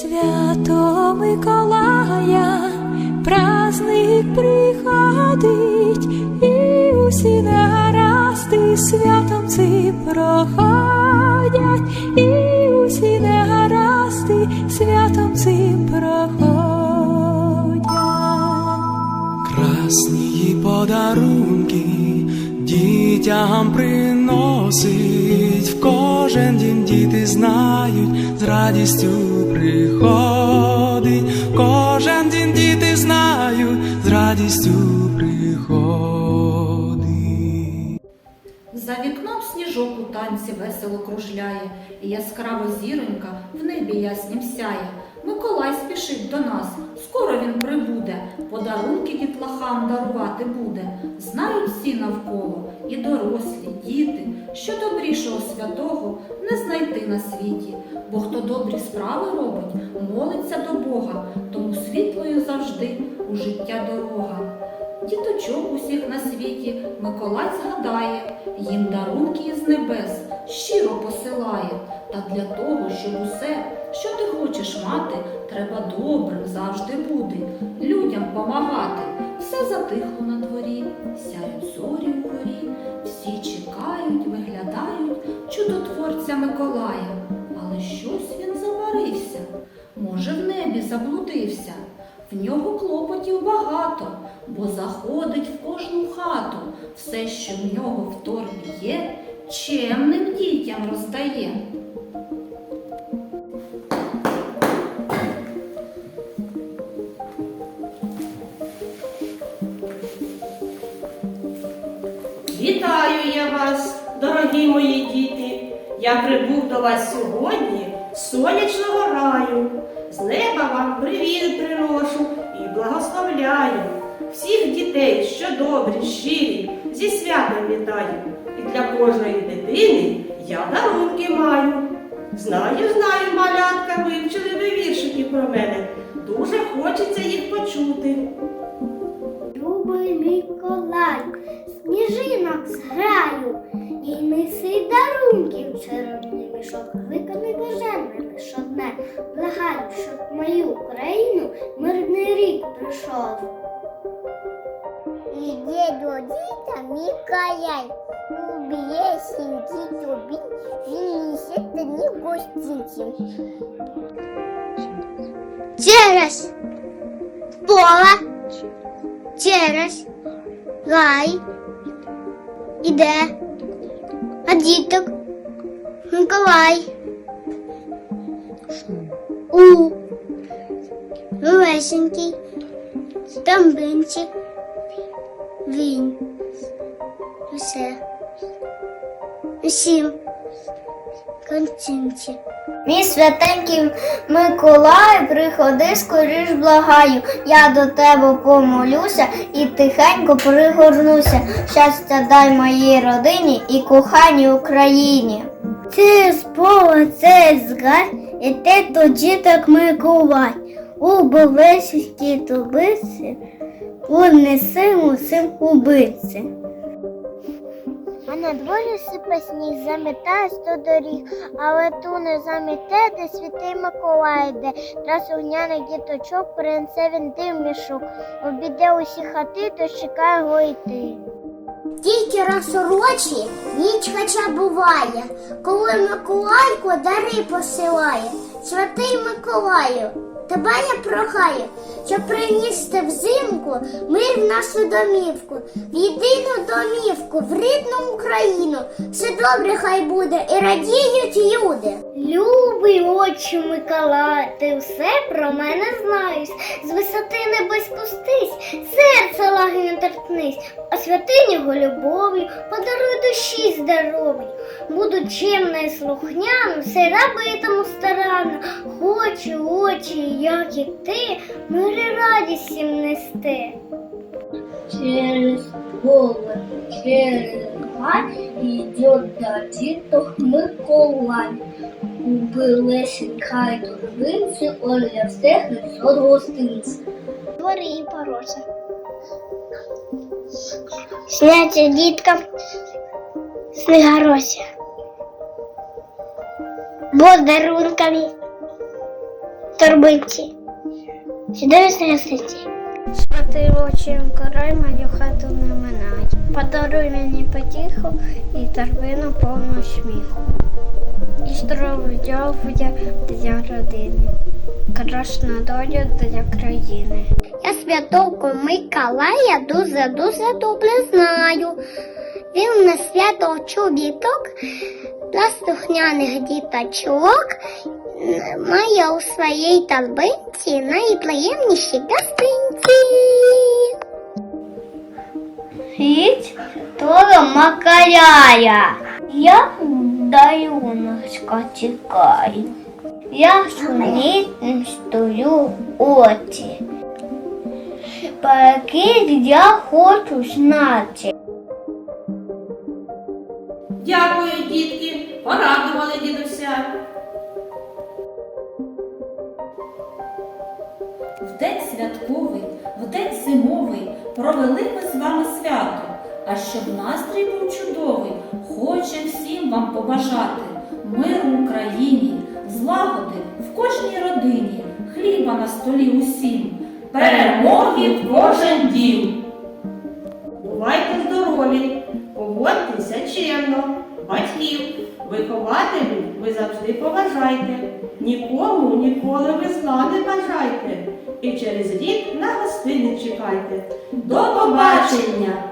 Свято Миколая, праздник приходить, і усі негаразди святом цим проходять, і усі негаразди святом дітям приносить, в кожен дім діти знають, з радістю приходить, кожен дім діти знають, з радістю приходить. За вікном сніжок у танці весело кружляє, і яскрава зіронька в небі яснім сяє. Миколай спішить до нас, скоро він прибуде, подарунки дітлахам дарувати буде. Знають всі навколо, і дорослі, діти, що добрішого святого не знайти на світі, бо хто добрі справи робить, молиться до Бога, тому світлою завжди у життя дорога. Діточок усіх на світі Миколай згадає, їм дарунки із небес щиро посилає. Та для того, щоб усе, що ти хочеш мати, треба добрим завжди бути, людям помагати. Все затихло на дворі, сяють зорі вгорі, всі чекають, виглядають чудотворця Миколая. Але щось він заварився, може, в небі заблудився. В нього клопотів багато, бо заходить в кожну хату. Все, що в нього в торбі є, чемним дітям роздає. Дорогі мої діти. Я прибув до вас сьогодні з сонячного раю. З неба вам привіт приношу і благословляю. Всіх дітей, що добрі, щирі, зі святом вітаю. І для кожної дитини я дарунки маю. Знаю, знаю, малятка, вивчили ви віршики про мене. Дуже хочеться їх почути. Любий Миколай, сніжинок зграю, неси дарунків червоний мішок, виконай бажання лиш одне, благаю, щоб в мою країну мирний рік прийшов. Іде до діта Миколай, любесенький тобі, він тобі гостинці. Через поле через рай іде, а діток? Миколай. У. Лесенький стамбинці він усе. Усім. Кончинці. Мій святенький Миколай, приходи скоріш благаю. Я до тебе помолюся і тихенько пригорнуся. Щастя дай моїй родині і коханій Україні. Це з пола, це з гай, і те тоді так Миколай. У Болесівській тубиці, унеси усім убивці. А на дворі сипе сніг, замітає сто доріг, але ту не заміте, де святий Миколай йде. Раз огняних діточок принесе він дим мішок, обіде усі хати, то чекає його йти. Тільки раз у році ніч хоча буває, коли Миколайко дари посилає. Святий Миколаю, тебе я прохаю, щоб приніс ти взимку мир в нашу домівку, в єдину домівку, в рідну Україну. Все добре хай буде і радіють люди. Любий очі Микола, ти все про мене знаєш. З висоти небес спустись, серце а святині його любов'ю подаруй душі здоров'ю. Буду чемна і слухняна, все робитиму старанно. Хочу очі, як і ти, мир і радість всім нести. Через поле, через гай идет до діток Миколай. Билися хай торбинці, Оля встигне все гостинці. Двори і порося. Сняття діткам снегарося. Подарунками торбинці. Сюди снесеться. Свати очі корой мою хату не минають. Подаруй мені потіху і торбину повну сміху. І здоров'я для родини. Красна доля для країни. Я святого Миколая дуже-дуже добре знаю. Він на свято чобіток для слухняних діточок має у своїй торбинці найприємніші гостинці. Річ Тора Макарая. Я даруночка чекаю. Я сонітним стою очі. Пакет я хочу знати. Дякую, дітки, порадували дідуся. В день святковий, в день зимовий провели ми з вами свято. А щоб настрій був чудовий, хоче всім вам побажати миру Україні, злагоди в кожній родині, хліба на столі усім, перемоги кожен дім. Бувайте здорові, поводьтеся чемно, батьків, вихователів ви завжди поважайте. Нікому ніколи ви зла не бажайте. І через рік на гостини чекайте. До побачення!